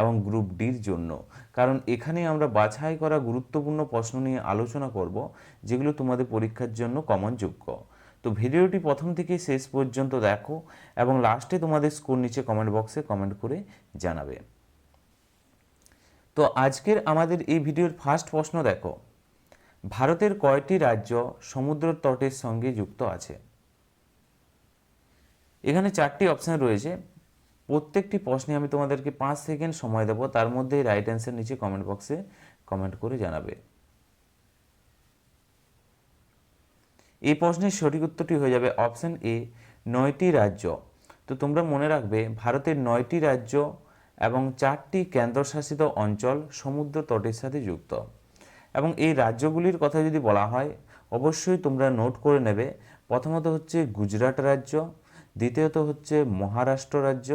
এবং গ্রুপ ডির জন্য। কারণ এখানে আমরা বাছাই করা গুরুত্বপূর্ণ প্রশ্ন নিয়ে আলোচনা করব, যেগুলো তোমাদের পরীক্ষার জন্য কমনযোগ্য তো ভিডিওটি প্রথম থেকে শেষ পর্যন্ত দেখো এবং লাস্টে তোমাদের স্কোর নিচে কমেন্ট বক্সে কমেন্ট করে জানাবে। তো আজকের আমাদের এই ভিডিওর ফার্স্ট প্রশ্ন দেখো। ভারতের কয়টি রাজ্য সমুদ্র তটের সঙ্গে যুক্ত আছে? এখানে চারটি অপশান রয়েছে। প্রত্যেকটি প্রশ্নে আমি তোমাদেরকে পাঁচ সেকেন্ড সময় দেবো, তার মধ্যে রাইট অ্যান্সার নিচে কমেন্ট বক্সে কমেন্ট করে জানাবে। এই প্রশ্নের সঠিক উত্তরটি হয়ে যাবে অপশান এ নয়টি রাজ্য। তো তোমরা মনে রাখবে, ভারতের নয়টি রাজ্য এবং চারটি কেন্দ্রশাসিত অঞ্চল সমুদ্র তটের সাথে যুক্ত। এবং এই রাজ্যগুলির কথা যদি বলা হয়, অবশ্যই তোমরা নোট করে নেবে। প্রথমত হচ্ছে গুজরাট রাজ্য, দ্বিতীয়ত হচ্ছে মহারাষ্ট্র রাজ্য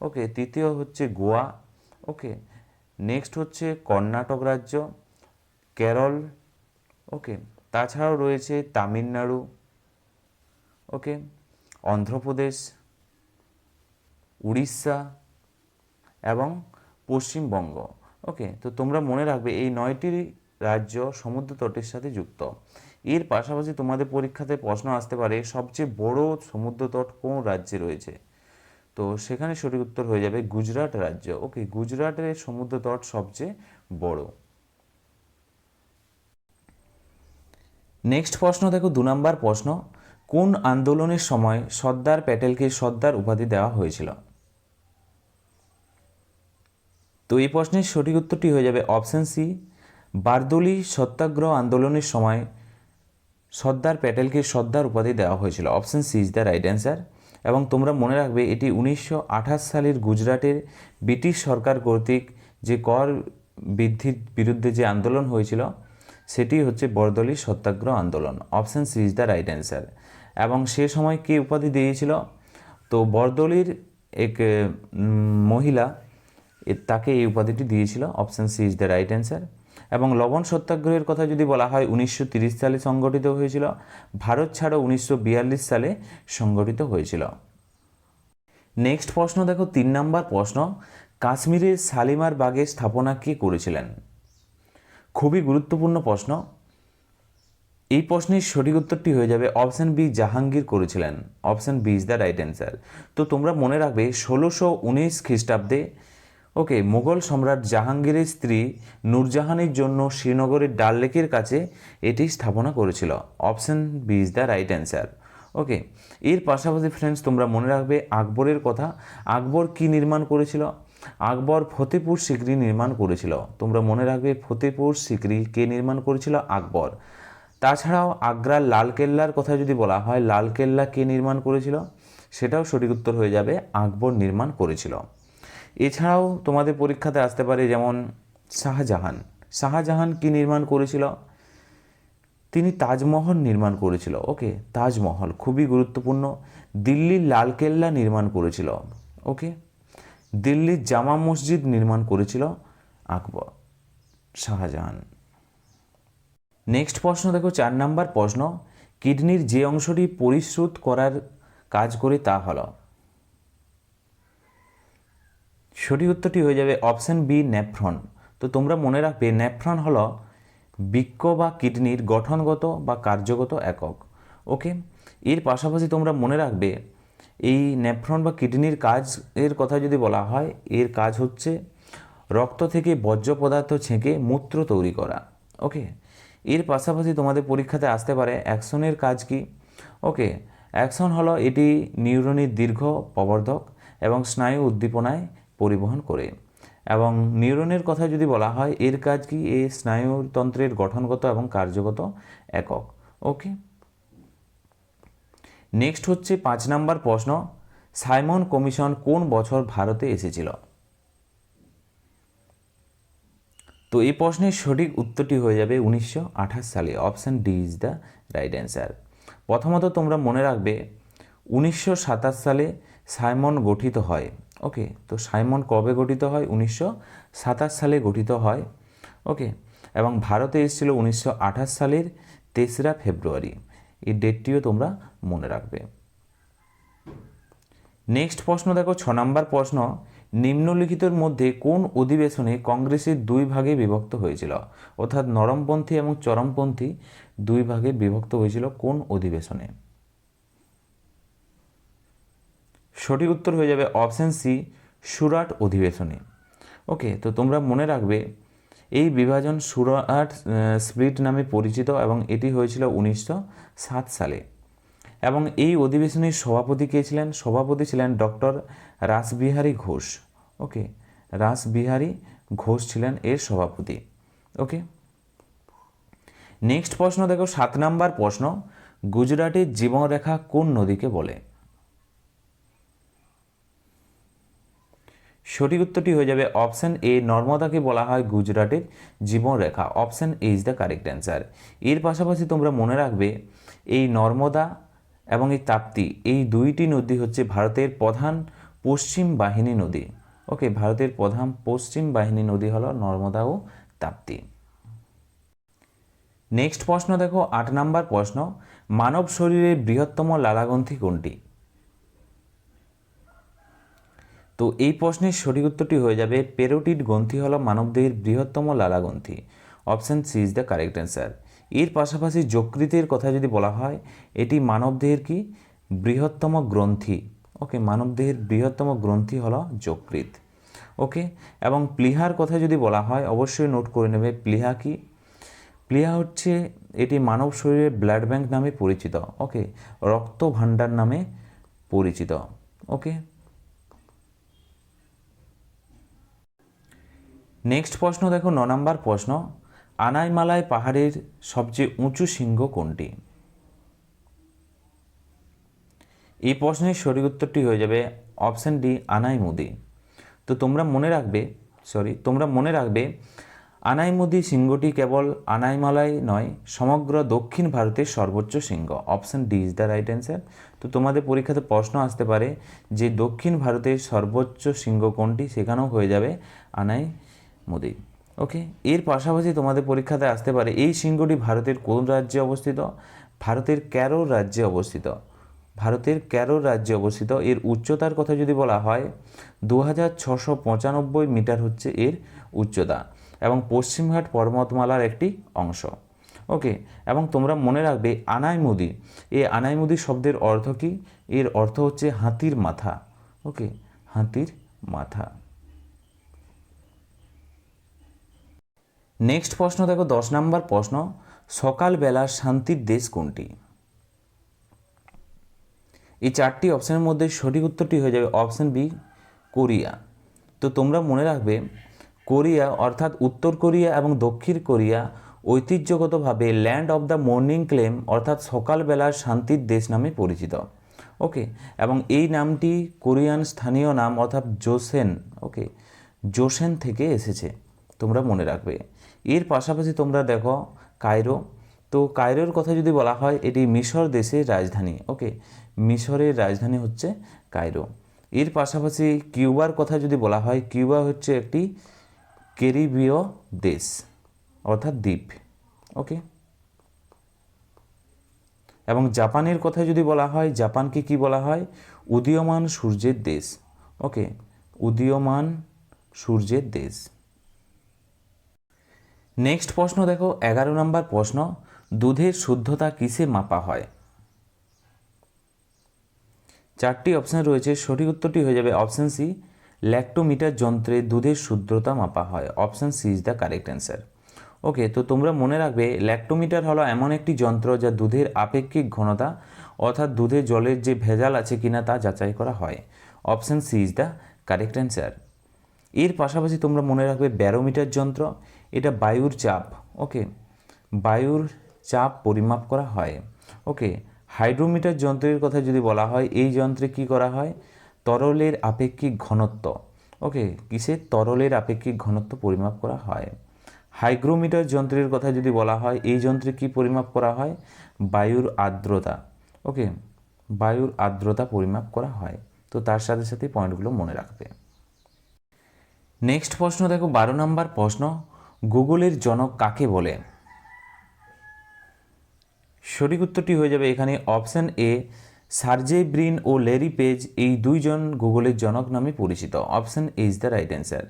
ওকে তৃতীয় হচ্ছে গোয়া। ওকে নেক্সট হচ্ছে কর্ণাটক রাজ্য, কেরল। ওকে তাছাড়াও রয়েছে তামিলনাড়ু। ওকে অন্ধ্রপ্রদেশ, উড়িষ্যা এবং পশ্চিমবঙ্গ। ওকে তো তোমরা মনে রাখবে এই নয়টি রাজ্য সমুদ্র তটের সাথে যুক্ত। এর পাশাপাশি তোমাদের পরীক্ষাতে প্রশ্ন আসতে পারে, সবচেয়ে বড় সমুদ্র তট কোন রাজ্যে রয়েছে? তো সেখানে সঠিক উত্তর হয়ে যাবে গুজরাট রাজ্য। ওকে গুজরাটের সমুদ্র তট সবচেয়ে বড়। নেক্সট প্রশ্ন, দেখো দু নম্বর প্রশ্ন। কোন আন্দোলনের সময় সর্দার প্যাটেলকে সর্দার উপাধি দেওয়া হয়েছিল? তো এই প্রশ্নের সঠিক উত্তরটি হয়ে যাবে অপশান সি, বারদলি সত্যাগ্রহ আন্দোলনের সময় সর্দার প্যাটেলকে সর্দার উপাধি দেওয়া হয়েছিল। Option C is the right answer. এবং তোমরা মনে রাখবে এটি উনিশশো আঠাশ সালের গুজরাটের ব্রিটিশ সরকার কর্তৃক যে কর বৃদ্ধির বিরুদ্ধে যে আন্দোলন হয়েছিল, সেটি হচ্ছে বরদলি সত্যাগ্রহ আন্দোলন। Option C is the right answer. এবং সে সময় কে উপাধি দিয়েছিল? তো বরদলির এক মহিলা তাকে এই উপাধিটি দিয়েছিল। Option C is the right answer. এবং লবণ সত্যাগ্রহের কথা যদি বলা হয়, উনিশশো সালে সংগঠিত হয়েছিল। ভারত ছাড়ো উনিশশো বিয়াল্লিশ সালে সংগঠিত হয়েছিল। নেক্সট প্রশ্ন দেখো, তিন নম্বর প্রশ্ন। কাশ্মীরের শালিমার বাগের স্থাপনা কে করেছিলেন? খুবই গুরুত্বপূর্ণ প্রশ্ন। এই প্রশ্নের সঠিক উত্তরটি হয়ে যাবে, অপশান বি, জাহাঙ্গীর করেছিলেন। Option B is the right answer. তো তোমরা মনে রাখবে, ষোলোশো উনিশ খ্রিস্টাব্দে ওকে, মোগল সম্রাট জাহাঙ্গীরের স্ত্রী নূরজাহানের জন্য শ্রীনগরের ডাল লেকের কাছে এটি স্থাপনা করেছিল। Option B is the right answer okay, এর পাশাপাশি ফ্রেন্ডস তোমরা মনে রাখবে আকবরের কথা। আকবর কি নির্মাণ করেছিল? আকবর ফতেপুর সিকরি নির্মাণ করেছিল। তোমরা মনে রাখবে ফতেপুর সিকরি কে নির্মাণ করেছিল? আকবর। তাছাড়াও আগ্রার লালকেল্লার কথা যদি বলা হয়, লালকেল্লা কে নির্মাণ করেছিল? সেটাও সঠিক উত্তর হয়ে যাবে, আকবর নির্মাণ করেছিল। এছাড়াও তোমাদের পরীক্ষাতে আসতে পারে যেমন শাহজাহান। শাহজাহান কি নির্মাণ করেছিল? তিনি তাজমহল নির্মাণ করেছিল। ওকে, তাজমহল খুবই গুরুত্বপূর্ণ। দিল্লির লালকেল্লা নির্মাণ করেছিল। ওকে, দিল্লির জামা মসজিদ নির্মাণ করেছিল আকবর, শাহজাহান। নেক্সট প্রশ্ন, দেখো, চার নাম্বার প্রশ্ন। কিডনির যে অংশটি পরিশ্রুত করার কাজ করে তা হলো। সঠিক উত্তরটি হয়ে যাবে অপশান বি নেফ্রন তো তোমরা মনে রাখবে নেফ্রন হলো বৃক্ষ বা কিডনির গঠনগত বা কার্যগত একক। ওকে? এর পাশাপাশি তোমরা মনে রাখবে, এই নেফ্রন বা কিডনির কাজ এর কথা যদি বলা হয়, এর কাজ হচ্ছে রক্ত থেকে বর্জ্য পদার্থ ছেঁকে মূত্র তৈরি করা। ওকে? এর পাশাপাশি তোমাদের পরীক্ষাতে আসতে পারে অ্যাকশনের কাজ কি? ওকে? অ্যাকশন হলো এটি নিউরনের দীর্ঘ প্রবর্ধক এবং স্নায়ু উদ্দীপনায় পরিবহন করে। এবং নিউরনের কথা যদি বলা হয়, এর কাজ কি? এই স্নায়ুতন্ত্রের গঠনগত এবং কার্যগত একক। ওকে? নেক্সট হচ্ছে পাঁচ নাম্বার প্রশ্ন। সাইমন কমিশন কোন বছর ভারতে এসেছিল? তো এই প্রশ্নের সঠিক উত্তরটি হয়ে যাবে উনিশশো আঠাশ সালে। Option D is the right answer. প্রথমত তোমরা মনে রাখবে, উনিশশো সাতাশ সালে সাইমন গঠিত হয়। ওকে তো সাইমন কবে গঠিত হয়? উনিশশো সাতাশ সালে গঠিত হয়। ওকে এবং ভারতে এসেছিল উনিশশো আঠাশ সালের তেসরা ফেব্রুয়ারি। এই ডেটটিও তোমরা মনে রাখবে। নেক্সট প্রশ্ন দেখো, ছ নম্বর প্রশ্ন, নিম্নলিখিতের মধ্যে কোন অধিবেশনে কংগ্রেসের দুই ভাগে বিভক্ত হয়েছিল? অর্থাৎ নরমপন্থী এবং চরমপন্থী দুই ভাগে বিভক্ত হয়েছিল কোন অধিবেশনে? সঠিক উত্তর হয়ে যাবে অপশান সি, সুরাট অধিবেশনে। ওকে, তো তোমরা মনে রাখবে, এই বিভাজন সুরাট স্প্লিট নামে পরিচিত এবং এটি হয়েছিল উনিশশো সাত সালে। এবং এই অধিবেশনের সভাপতি কে ছিলেন? সভাপতি ছিলেন ডক্টর রাসবিহারী ঘোষ। ওকে, রাসবিহারী ঘোষ ছিলেন এর সভাপতি। ওকে, নেক্সট প্রশ্ন দেখো, সাত নাম্বার প্রশ্ন, গুজরাটের জীবনরেখা কোন নদীকে বলে? সঠিক উত্তরটি হয়ে যাবে অপশান এ, নর্মদাকে বলা হয় গুজরাটের জীবনরেখা। Option A is the correct answer এর পাশাপাশি তোমরা মনে রাখবে, এই নর্মদা এবং এই তাপ্তি, এই দুইটি নদী হচ্ছে ভারতের প্রধান পশ্চিম বাহিনী নদী। ওকে, ভারতের প্রধান পশ্চিম বাহিনী নদী হলো নর্মদা ও তাপ্তি। নেক্সট প্রশ্ন দেখো, আট নাম্বার প্রশ্ন, মানব শরীরের বৃহত্তম লালাগ্রন্থি কোনটি? তো এই প্রশ্নের সঠিক উত্তরটি হয়ে যাবে পেরোটিড গ্রন্থি হলো মানবদেহের বৃহত্তম লালাগ্রন্থি option C is the correct answer. এর পাশাপাশি যকৃতের কথা যদি বলা হয়, এটি মানবদেহের কি? বৃহত্তম গ্রন্থি। ওকে, মানবদেহের বৃহত্তম গ্রন্থি হলো যকৃত ওকে, এবং প্লিহার কথা যদি বলা হয়, অবশ্যই নোট করে নেবে প্লিহা কি? প্লিহা হচ্ছে, এটি মানব শরীরে ব্লাড ব্যাংক নামে পরিচিত। ওকে রক্ত ভাণ্ডার নামে পরিচিত। ওকে নেক্সট প্রশ্ন দেখো, ন নম্বর প্রশ্ন। আনাইমালাই পাহাড়ের সবচেয়ে উঁচু শৃঙ্গ কোনটি? এই প্রশ্নের সঠিক উত্তরটি হয়ে যাবে অপশান ডি, আনাইমুদি। তো তোমরা মনে রাখবে সরি তোমরা মনে রাখবে, আনাইমুদি শৃঙ্গটি কেবল আনাইমালাই নয়, সমগ্র দক্ষিণ ভারতের সর্বোচ্চ শৃঙ্গ। Option D is the right answer. তো তোমাদের পরীক্ষাতে প্রশ্ন আসতে পারে যে দক্ষিণ ভারতের সর্বোচ্চ শৃঙ্গ কোনটি? সেখানেও হয়ে যাবে আনাই মোদি। ওকে এর পাশাপাশি তোমাদের পরীক্ষাতে আসতে পারে এই শৃঙ্গটি ভারতের কোন রাজ্যে অবস্থিত? ভারতের ক্যারো রাজ্যে অবস্থিত। ভারতের ক্যারো রাজ্যে অবস্থিত। এর উচ্চতার কথা যদি বলা হয় দু মিটার হচ্ছে এর উচ্চতা এবং পশ্চিমঘাট পর্বতমালার একটি অংশ। ওকে এবং তোমরা মনে রাখবে আনাইমুদি এই আনাইমুদি শব্দের অর্থ কী? এর অর্থ হচ্ছে হাতির মাথা। ওকে হাতির মাথা। নেক্সট প্রশ্ন, দেখো, দশ নম্বর প্রশ্ন, সকালবেলা শান্তির দেশ কোনটি? এই চারটি অপশানের মধ্যে সঠিক উত্তরটি হয়ে যাবে অপশান বি, কোরিয়া। তো তোমরা মনে রাখবে, কোরিয়া অর্থাৎ উত্তর কোরিয়া এবং দক্ষিণ কোরিয়া ঐতিহ্যগতভাবে land of the morning calm অর্থাৎ সকালবেলার শান্তির দেশ নামে পরিচিত। ওকে এবং এই নামটি কোরিয়ান স্থানীয় নাম, অর্থাৎ জোসেন। ওকে জোসেন থেকে এসেছে, তোমরা মনে রাখবে। এর পাশাপাশি তোমরা দেখো কায়রো। তো কায়রোর কথা যদি বলা হয়, এটি মিশর দেশের রাজধানী। ওকে, মিশরের রাজধানী হচ্ছে কায়রো। এর পাশাপাশি কিউবার কথা যদি বলা হয়, কিউবা হচ্ছে একটি ক্যারিবীয় দেশ, অর্থাৎ দ্বীপ। ওকে, এবং জাপানের কথা যদি বলা হয়, জাপানকে কি বলা হয়? উদীয়মান সূর্যের দেশ। ওকে, উদীয়মান সূর্যের দেশ। নেক্সট প্রশ্ন দেখো, এগারো নম্বর প্রশ্ন, দুধের শুদ্ধতা কিসে মাপা হয়? চারটি অপশান রয়েছে, সঠিক উত্তরটি হয়ে যাবে অপশান সি ল্যাক্টোমিটার যন্ত্রে দুধের শুদ্ধতা মাপা হয়। Option C is the correct answer okay তো তোমরা মনে রাখবে ল্যাক্টোমিটার হলো এমন একটি যন্ত্র যা দুধের আপেক্ষিক ঘনতা অর্থাৎ দুধে জলের যে ভেজাল আছে কিনা তা যাচাই করা হয়। Option C is the correct answer এর পাশাপাশি তোমরা মনে রাখবে ব্যারোমিটার যন্ত্র এটা বায়ুর চাপ ওকে বায়ুর চাপ পরিমাপ করা হয় ওকে হাইড্রোমিটার যন্ত্রের কথা যদি বলা হয়, এই যন্ত্রে কি করা হয়? তরলের আপেক্ষিক ঘনত্ব ওকে কিসের তরলের আপেক্ষিক ঘনত্ব পরিমাপ করা হয়? হাইগ্রোমিটার যন্ত্রের কথা যদি বলা হয়, এই যন্ত্রে কি পরিমাপ করা হয়? বায়ুর আর্দ্রতা ওকে বায়ুর আর্দ্রতা পরিমাপ করা হয়। তো তার সাথে সাথে পয়েন্টগুলো মনে রাখবে। নেক্সট প্রশ্ন দেখো, বারো নম্বর প্রশ্ন। গুগলের জনক কাকে বলে? সঠিক উত্তরটি হয়ে যাবে এখানে অপশান এ, সার্জে ব্রিন ও লেরি পেজ, এই দুইজন গুগলের জনক নামে পরিচিত। Option is the right answer.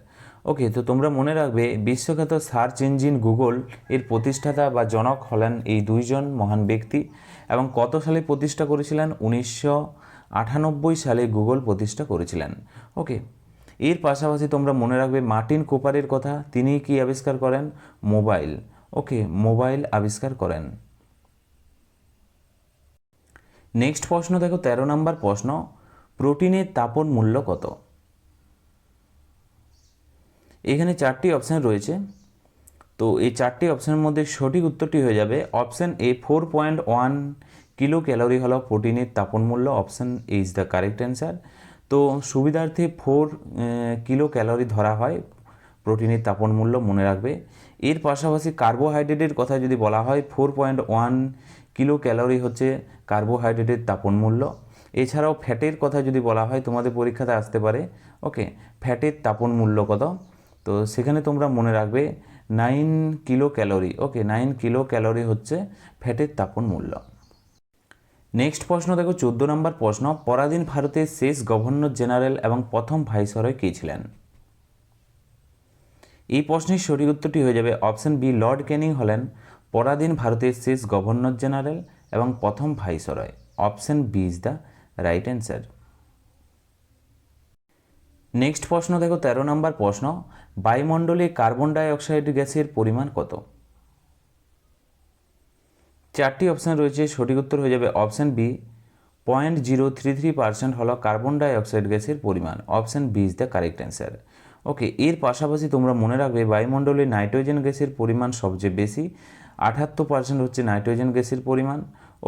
Okay, তো তোমরা মনে রাখবে, বিশ্বখ্যাত সার্চ ইঞ্জিন গুগল এর প্রতিষ্ঠাতা বা জনক হলেন এই দুইজন মহান ব্যক্তি এবং কত সালে প্রতিষ্ঠা করেছিলেন? উনিশশো আটানব্বই সালে গুগল প্রতিষ্ঠা করেছিলেন। ওকে এর পাশাপাশি তোমরা মনে রাখবে মার্টিন কোপারের কথা, তিনি কি আবিষ্কার করেন? মোবাইল। ওকে, মোবাইল আবিষ্কার করেন। নেক্সট প্রশ্ন দেখো, তেরো নম্বর প্রশ্ন, প্রোটিনের তাপন মূল্য কত? এখানে চারটি অপশান রয়েছে। তো এই চারটি অপশানের মধ্যে সঠিক উত্তরটি হয়ে যাবে option A, four point one kilocalorie হলো প্রোটিনের তাপন মূল্য, option A is the correct answer. তো সুবিধার্থে ফোর কিলো ক্যালোরি ধরা হয়, প্রোটিনের তাপন মূল্য মনে রাখবে। এর পাশাপাশি কার্বোহাইড্রেটের কথা যদি বলা হয় four point one kilo calorie হচ্ছে কার্বোহাইড্রেটের তাপন মূল্য। এছাড়াও ফ্যাটের কথা যদি বলা হয়, তোমাদের পরীক্ষাতে আসতে পারে ওকে ফ্যাটের তাপন মূল্য কত? তো সেখানে তোমরা মনে রাখবে nine kilocalorie okay nine kilocalorie হচ্ছে ফ্যাটের তাপন মূল্য। নেক্সট প্রশ্ন দেখো, চোদ্দ নম্বর প্রশ্ন, পরাধীন ভারতের শেষ গভর্নর জেনারেল এবং প্রথম ভাইসরয় কে ছিলেন? এই প্রশ্নের সঠিক উত্তরটি হয়ে যাবে অপশন বি, লর্ড ক্যানিং হলেন পরাধীন ভারতের শেষ গভর্নর জেনারেল এবং প্রথম viceroy. Option B is the right answer. Next প্রশ্ন দেখো, তেরো নম্বর প্রশ্ন, বায়ুমণ্ডলে কার্বন ডাই অক্সাইড গ্যাসের পরিমাণ কত? চারটি অপশান রয়েছে, সঠিক উত্তর হয়ে যাবে option B point zero three three percent হলো কার্বন ডাই অক্সাইড গ্যাসের পরিমাণ, option B is the correct answer okay এর পাশাপাশি তোমরা মনে রাখবে বায়ুমণ্ডলে নাইট্রোজেন গ্যাসের পরিমাণ সবচেয়ে বেশি আঠাত্তর পার্সেন্ট হচ্ছে নাইট্রোজেন গ্যাসের পরিমাণ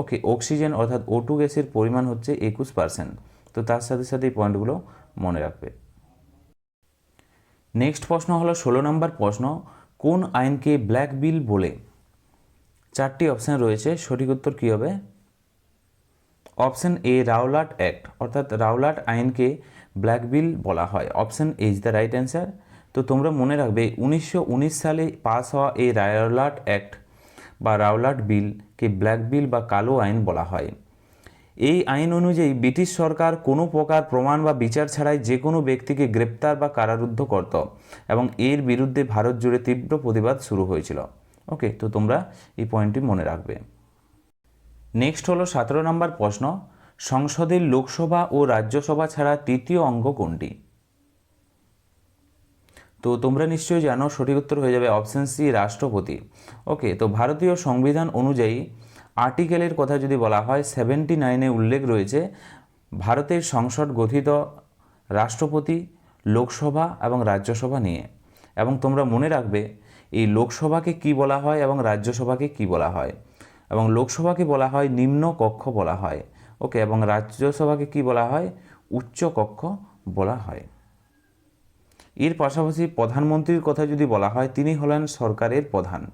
ওকে অক্সিজেন অর্থাৎ ও টু গ্যাসের পরিমাণ হচ্ছে একুশ পার্সেন্ট তো তার সাথে সাথে এই পয়েন্টগুলো মনে রাখবে। নেক্সট প্রশ্ন হলো ষোলো নম্বর প্রশ্ন, কোন আইনকে ব্ল্যাক বিল বলে? চারটি অপশান রয়েছে, সঠিক উত্তর কী হবে? অপশান এ রাওলাট অ্যাক্ট অর্থাৎ রাওলাট আইনকে ব্ল্যাক বিল বলা হয়। Option A is the right answer তো তোমরা মনে রাখবে, উনিশশো উনিশ সালে পাস হওয়া এই রাওলাট অ্যাক্ট বা রাওলাট বিলকে ব্ল্যাক বিল বা কালো আইন বলা হয়। এই আইন অনুযায়ী ব্রিটিশ সরকার কোনো প্রকার প্রমাণ বা বিচার ছাড়াই যে কোনো ব্যক্তিকে গ্রেপ্তার বা কারারুদ্ধ করত এবং এর বিরুদ্ধে ভারত জুড়ে তীব্র প্রতিবাদ শুরু হয়েছিল। ওকে তো তোমরা এই পয়েন্টটি মনে রাখবে। নেক্সট হলো সতেরো নম্বর প্রশ্ন, সংসদের লোকসভা ও রাজ্যসভা ছাড়া তৃতীয় অঙ্গ কোনটি? তো তোমরা নিশ্চয়ই জানো, সঠিক উত্তর হয়ে যাবে অপশান সি রাষ্ট্রপতি। ওকে তো ভারতীয় সংবিধান অনুযায়ী আর্টিকেলের কথা যদি বলা হয় সেভেন্টি নাইনে উল্লেখ রয়েছে, ভারতের সংসদ গঠিত রাষ্ট্রপতি, লোকসভা এবং রাজ্যসভা নিয়ে। এবং তোমরা মনে রাখবে এই লোকসভাকে কি বলা হয় এবং রাজ্যসভাকে কি বলা হয়? এবং লোকসভাকে বলা হয় নিম্ন কক্ষ বলা হয়। ওকে, এবং রাজ্যসভাকে কি বলা হয়? উচ্চ কক্ষ বলা হয়। এর পাশাপাশি প্রধানমন্ত্রীর কথা যদি বলা হয়, তিনি হলেন সরকারের প্রধান।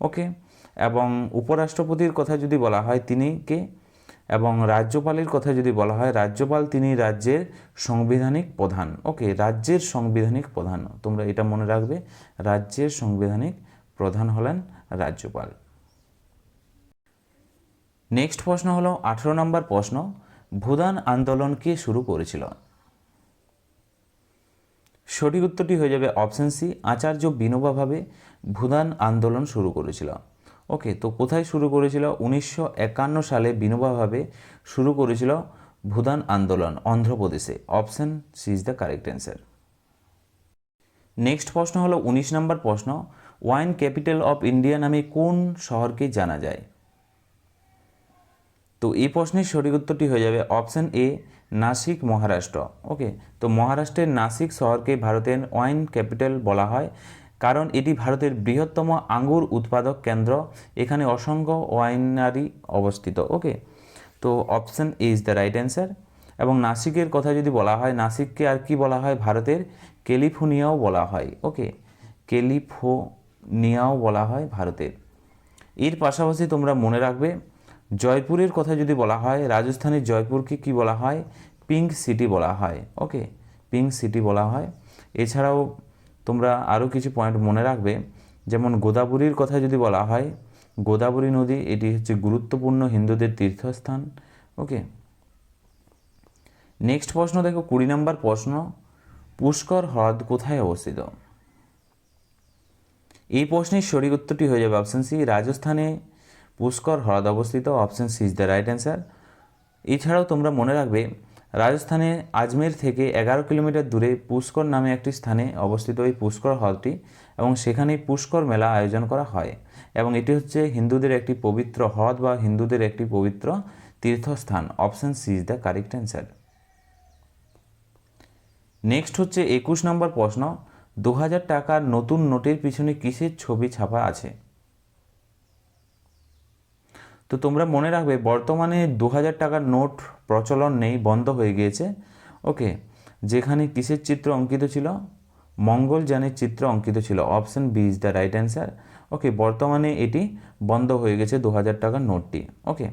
ওকে, এবং উপরাষ্ট্রপতির কথা যদি বলা হয়, তিনি কে? এবং রাজ্যপালের কথা যদি বলা হয়, রাজ্যপাল তিনি রাজ্যের সাংবিধানিক প্রধান। ওকে, রাজ্যের সাংবিধানিক প্রধান। তোমরা এটা মনে রাখবে, রাজ্যের সাংবিধানিক প্রধান হলেন রাজ্যপাল। নেক্সট প্রশ্ন হলো, আঠেরো নম্বর প্রশ্ন, ভূদান আন্দোলন কে শুরু করেছিল? সঠিক উত্তরটি হয়ে যাবে অপশান সি, আচার্য বিনোবা ভাবে ভূদান আন্দোলন শুরু করেছিল। ওকে তো কোথায় শুরু করেছিল? উনিশশো একান্ন সালে বিনোবাভাবে শুরু করেছিল ভুদান আন্দোলন, অন্ধ্রপ্রদেশে। Option C is the correct answer next প্রশ্ন হলো, উনিশ নম্বর প্রশ্ন, ওয়াইন ক্যাপিটাল অফ ইন্ডিয়া নামে কোন শহরকে জানা যায়? তো এই প্রশ্নের সঠিক উত্তরটি হয়ে যাবে option A Nashik, Maharashtra. Okay তো মহারাষ্ট্রের নাসিক শহরকে ভারতের ওয়াইন ক্যাপিটাল বলা হয়। কারণ এটি ভারতের বৃহত্তম আঙ্গুর উৎপাদক কেন্দ্র, এখানে অসংখ্য ওয়াইনারি অবস্থিত, ওকে? তো option A is the right answer এবং নাসিকের কথা যদি বলা হয়, নাসিককে আর কি বলা হয়? ভারতের ক্যালিফোর্নিয়াও বলা হয়, ওকে? ক্যালিফো নিয়াও বলা হয় ভারতের। এর পাশাপাশি তোমরা মনে রাখবে, জয়পুরের কথা যদি বলা হয়, রাজস্থানের জয়পুরকে কি বলা হয়? পিঙ্ক সিটি বলা হয়, ওকে? পিঙ্ক সিটি বলা হয়। এছাড়াও তোমরা আরও কিছু পয়েন্ট মনে রাখবে। যেমন গোদাবরীর কথা যদি বলা হয়, গোদাবরী নদী, এটি হচ্ছে গুরুত্বপূর্ণ হিন্দুদের তীর্থস্থান। ওকে নেক্সট প্রশ্ন দেখো, কুড়ি নম্বর প্রশ্ন, পুষ্কর হ্রদ কোথায় অবস্থিত? এই প্রশ্নের সঠিক উত্তরটি হয়ে যাবে অপশন সি রাজস্থানে পুষ্কর হ্রদ অবস্থিত। Option C is the right answer এছাড়াও তোমরা মনে রাখবে রাজস্থানে আজমের থেকে এগারো কিলোমিটার দূরে পুষ্কর নামে একটি স্থানে অবস্থিত এই পুষ্কর হ্রদটি এবং সেখানে পুষ্কর মেলা আয়োজন করা হয় এবং এটি হচ্ছে হিন্দুদের একটি পবিত্র হ্রদ বা হিন্দুদের একটি পবিত্র তীর্থস্থান, option C is the correct answer. Next হচ্ছে একুশ নম্বর প্রশ্ন, দু হাজার টাকার নতুন নোটের পিছনে কিসের ছবি ছাপা আছে? তো তোমরা মনে রাখবে, বর্তমানে দু হাজার টাকার নোট প্রচলন নেই, বন্ধ হয়ে গিয়েছে। ওকে, যেখানে কিসের চিত্র অঙ্কিত ছিল? মঙ্গলযানের চিত্র অঙ্কিত ছিল। Option B is the right answer. Okay, বর্তমানে এটি বন্ধ হয়ে গেছে দু হাজার টাকার নোটটি। ওকে,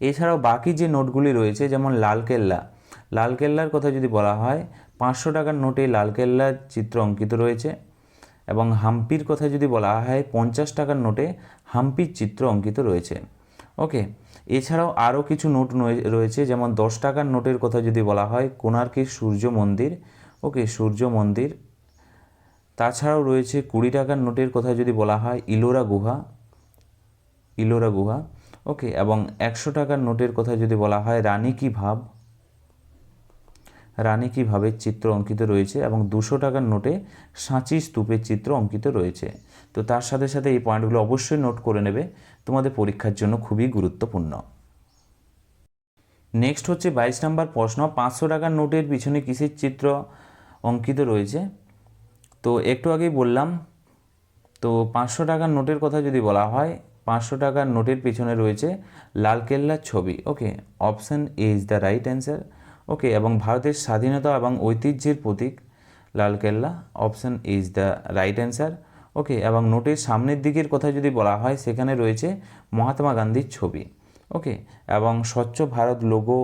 এছাড়াও বাকি যে নোটগুলি রয়েছে, যেমন লালকেল্লা লালকেল্লার কথা যদি বলা হয়, পাঁচশো টাকার নোটে লালকেল্লার চিত্র অঙ্কিত রয়েছে। এবং হাম্পির কথা যদি বলা হয়, পঞ্চাশ টাকার নোটে হাম্পির চিত্র অঙ্কিত রয়েছে। ওকে, এছাড়াও আরও কিছু নোট রয়েছে, যেমন দশ টাকার নোটের কথা যদি বলা হয়, কোণার্কের সূর্য মন্দির। ওকে, সূর্য মন্দির। তাছাড়াও রয়েছে কুড়ি টাকার নোটের কথা যদি বলা হয়, ইলোরা গুহা। ইলোরা গুহা। ওকে, এবং একশো টাকার নোটের কথা যদি বলা হয়, রানী কি ভাব? রানী কি ভাবের চিত্র অঙ্কিত রয়েছে এবং দুশো টাকার নোটে সাঁচি স্তূপের চিত্র অঙ্কিত রয়েছে? তো তার সাথে সাথে এই পয়েন্টগুলো অবশ্যই নোট করে নেবে। তোমাদের পরীক্ষার জন্য খুবই গুরুত্বপূর্ণ। নেক্সট হচ্ছে বাইশ নম্বর প্রশ্ন, পাঁচশো টাকার নোটের পিছনে কিসের চিত্র অঙ্কিত রয়েছে? তো একটু আগেই বললাম, তো পাঁচশো টাকার নোটের কথা যদি বলা হয়, পাঁচশো টাকার নোটের পিছনে রয়েছে লালকেল্লার ছবি। Okay, option A is the right answer. Okay এবং ভারতের স্বাধীনতা এবং ঐতিহ্যের প্রতীক, Lal Qila option is the right answer okay এবং নোটের সামনের দিকের কথা যদি বলা হয়, সেখানে রয়েছে মহাত্মা গান্ধীর ছবি। ওকে এবং স্বচ্ছ ভারত লোগো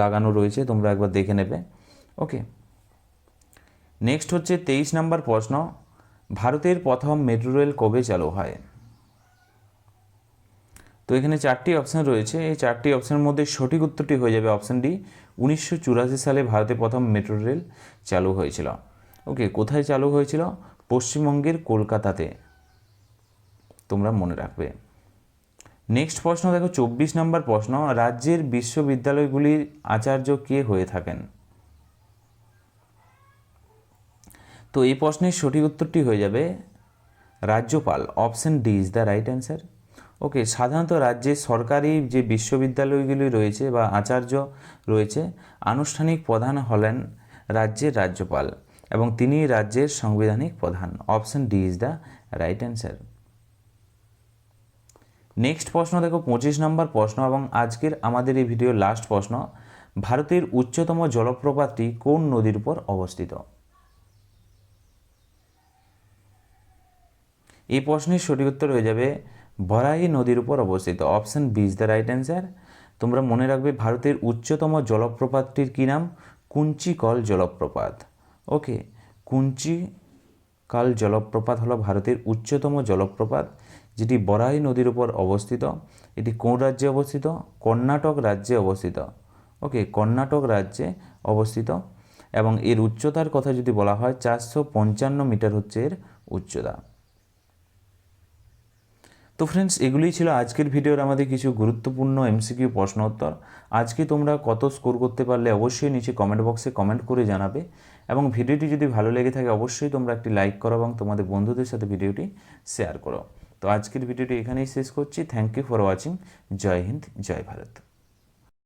লাগানো রয়েছে, তোমরা একবার দেখে নেবে। ওকে নেক্সট হচ্ছে তেইশ নম্বর প্রশ্ন। ভারতের প্রথম মেট্রো রেল কবে চালু হয়? তো এখানে চারটি অপশান রয়েছে। এই চারটি অপশানের মধ্যে সঠিক উত্তরটি হয়ে যাবে অপশান ডি, উনিশশো চুরাশি সালে ভারতে প্রথম মেট্রো রেল চালু হয়েছিল। ওকে কোথায় চালু হয়েছিল? পশ্চিমবঙ্গের কলকাতাতে। তোমরা মনে রাখবে। নেক্সট প্রশ্ন, দেখো, চব্বিশ নম্বর প্রশ্ন, রাজ্যের বিশ্ববিদ্যালয়গুলির আচার্য কে হয়ে থাকেন? তো এই প্রশ্নের সঠিক উত্তরটি হয়ে যাবে রাজ্যপাল। Option D is the right answer okay, সাধারণত রাজ্যের সরকারি যে বিশ্ববিদ্যালয়গুলি রয়েছে বা আচার্য রয়েছে, আনুষ্ঠানিক প্রধান হলেন রাজ্যের রাজ্যপাল এবং তিনি রাজ্যের সাংবিধানিক প্রধান। Option D is the right answer. Next প্রশ্ন, দেখো, পঁচিশ নম্বর প্রশ্ন এবং আজকের আমাদের এই ভিডিও লাস্ট প্রশ্ন, ভারতের উচ্চতম জলপ্রপাতটি কোন নদীর উপর অবস্থিত? এই প্রশ্নের সঠিক উত্তর হয়ে যাবে বরাহি নদীর উপর অবস্থিত। Option B is the right answer. তোমরা মনে রাখবে ভারতের উচ্চতম জলপ্রপাতটির কী নাম? কুঞ্চিকল জলপ্রপাত। ওকে, কুঞ্চিকাল জলপ্রপাত হলো ভারতের উচ্চতম জলপ্রপাত, যেটি বরাহি নদীর উপর অবস্থিত। এটি কোন রাজ্যে অবস্থিত? কর্ণাটক রাজ্যে অবস্থিত। ওকে, কর্ণাটক রাজ্যে অবস্থিত। এবং এর উচ্চতার কথা যদি বলা হয়, চারশো পঞ্চান্ন মিটার হচ্ছে এর উচ্চতা। তো ফ্রেন্ডস এগুলোই ছিল আজকের ভিডিওর আমাদের কিছু গুরুত্বপূর্ণ এমসিকিউ প্রশ্ন উত্তর। আজকে তোমরা কত স্কোর করতে পারলে অবশ্যই নিচে কমেন্ট বক্সে কমেন্ট করে জানাবে এবং ভিডিওটি যদি ভালো লেগে থাকে অবশ্যই তোমরা একটি লাইক করো এবং তোমাদের বন্ধুদের সাথে ভিডিওটি শেয়ার করো। তো আজকের ভিডিওটি এখানেই শেষ করছি। থ্যাংক ইউ ফর ওয়াচিং জয় হিন্দ, জয় ভারত।